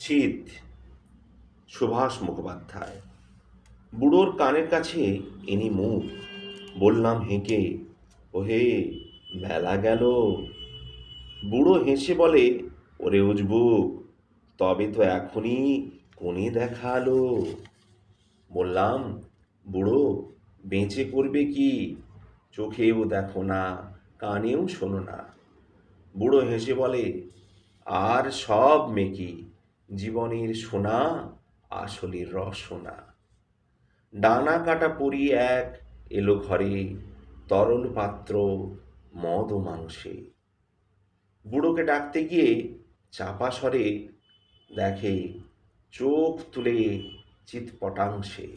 চিত সুভাষ মুখোপাধ্যায়। বুড়োর কানের কাছে ইনি মুখ। বললাম হেঁকে ওহে, মেলা গেল। বুড়ো হেসে বলে, ওরে উজবুক, তবে তো এখনই কোণে দেখাল। বললাম, বুড়ো, বেঁচে করবে কি? চোখেও দেখো না, কানেও শোনো না। বুড়ো হেসে বলে, আর সব মেকি জীবনের সোনা আসলে রসোনা। ডানা কাটা পরি এক এলো ঘরে, তরল পাত্র মদ ও মাংসে। বুড়োকে ডাকতে গিয়ে চাপা স্বরে দেখে, চোখ তুলে চিৎপটাংশে।